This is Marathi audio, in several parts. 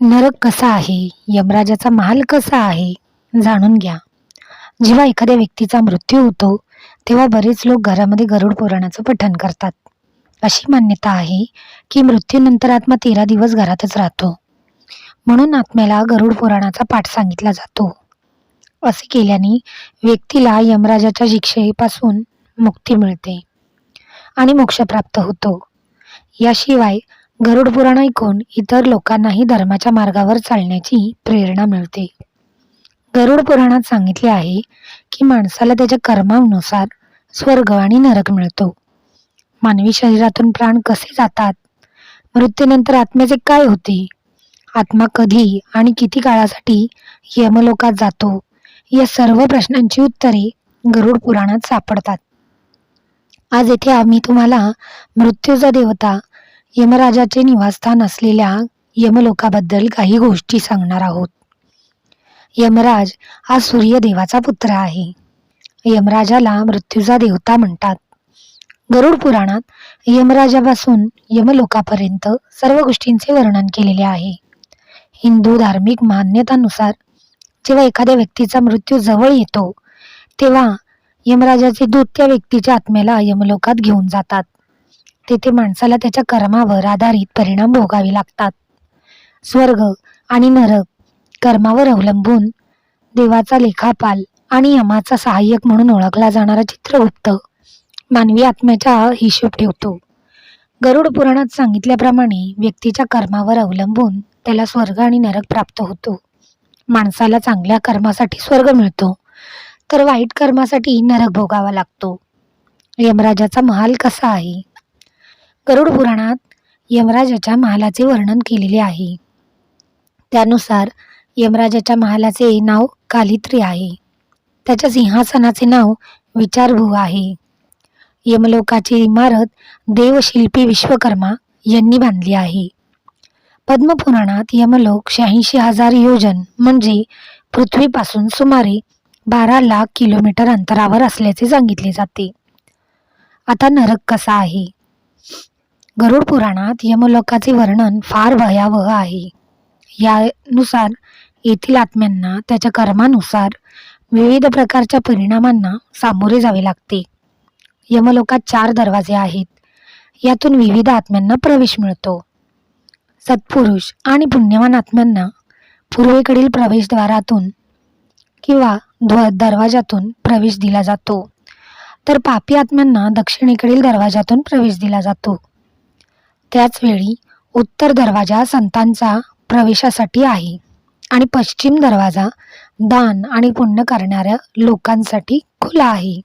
नरक कसा आहे? यमराजाचा महाल कसा आहे? जाणून घ्या. जेव्हा एखाद्या व्यक्तीचा मृत्यू होतो तेव्हा बरेच लोक घरामध्ये गरुड पुराणाचं पठण करतात. अशी मान्यता आहे की मृत्यूनंतर आत्मा तेरा दिवस घरातच राहतो. म्हणून आत्म्याला गरुड पुराणाचा पाठ सांगितला जातो. असे केल्याने व्यक्तीला यमराजाच्या शिक्षेपासून मुक्ती मिळते आणि मोक्ष प्राप्त होतो. याशिवाय गरुड पुराण ऐकून इतर लोकांनाही धर्माच्या मार्गावर चालण्याची प्रेरणा मिळते. गरुड पुराणात सांगितले आहे की माणसाला त्याच्या कर्मानुसार स्वर्ग आणि नरक मिळतो. मानवी शरीरातून प्राण कसे जातात? मृत्यूनंतर आत्म्याचे काय होते? आत्मा कधी आणि किती काळासाठी यमलोकात जातो? या सर्व प्रश्नांची उत्तरे गरुड पुराणात सापडतात. आज येथे आम्ही तुम्हाला मृत्यूचा देवता यमराजाचे निवासस्थान असलेल्या यमलोकाबद्दल काही गोष्टी सांगणार आहोत. यमराज हा सूर्यदेवाचा पुत्र आहे. यमराजाला मृत्यूचा देवता म्हणतात. गरुड पुराणात यमराजापासून यमलोकापर्यंत सर्व गोष्टींचे वर्णन केलेले आहे. हिंदू धार्मिक मान्यतानुसार जेव्हा एखाद्या व्यक्तीचा मृत्यू जवळ येतो तेव्हा यमराजाचे दूत त्या व्यक्तीच्या आत्म्याला यमलोकात घेऊन जातात. तेथे माणसाला त्याच्या कर्मावर आधारित परिणाम भोगावे लागतात. स्वर्ग आणि नरक कर्मावर अवलंबून देवाचा लेखापाल आणि यमाचा सहाय्यक म्हणून ओळखला जाणारा चित्रगुप्त मानवी आत्म्याचा हिशोब ठेवतो. गरुड पुराणात सांगितल्याप्रमाणे व्यक्तीच्या कर्मावर अवलंबून त्याला स्वर्ग आणि नरक प्राप्त होतो. माणसाला चांगल्या कर्मासाठी स्वर्ग मिळतो तर वाईट कर्मासाठी नरक भोगावा लागतो. यमराजाचा महाल कसा आहे? गरुड पुराणात यमराजाच्या महालाचे वर्णन केलेले आहे. त्यानुसार यमराजाच्या महालाचे नाव कालित्री आहे. त्याच्या सिंहासनाचे नाव विचारभू आहे. यमलोकाची इमारत देवशिल्पी विश्वकर्मा यांनी बांधली आहे. पद्मपुराणात यमलोक शहाऐंशी हजार योजन म्हणजे पृथ्वीपासून सुमारे बारा लाख किलोमीटर अंतरावर असल्याचे सांगितले जाते. आता नरक कसा आहे? गरुड पुराणात यमलोकाचे वर्णन फार भयावह आहे. यानुसार येथील आत्म्यांना त्याच्या कर्मानुसार विविध प्रकारच्या परिणामांना सामोरे जावे लागते. यमलोकात चार दरवाजे आहेत. यातून विविध आत्म्यांना प्रवेश मिळतो. सत्पुरुष आणि पुण्यवान आत्म्यांना पूर्वेकडील प्रवेशद्वारातून किंवा ध्व दरवाजातून प्रवेश दिला जातो. तर पापी आत्म्यांना दक्षिणेकडील दरवाजातून प्रवेश दिला जातो. त्याचवेळी उत्तर दरवाजा संतांचा प्रवेशासाठी आहे आणि पश्चिम दरवाजा दान आणि पुण्य करणाऱ्या लोकांसाठी खुला आहे.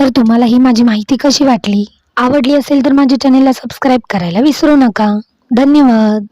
तर तुम्हाला ही माझी माहिती कशी वाटली? आवडली असेल तर माझ्या चॅनेलला सबस्क्राईब करायला विसरू नका. धन्यवाद.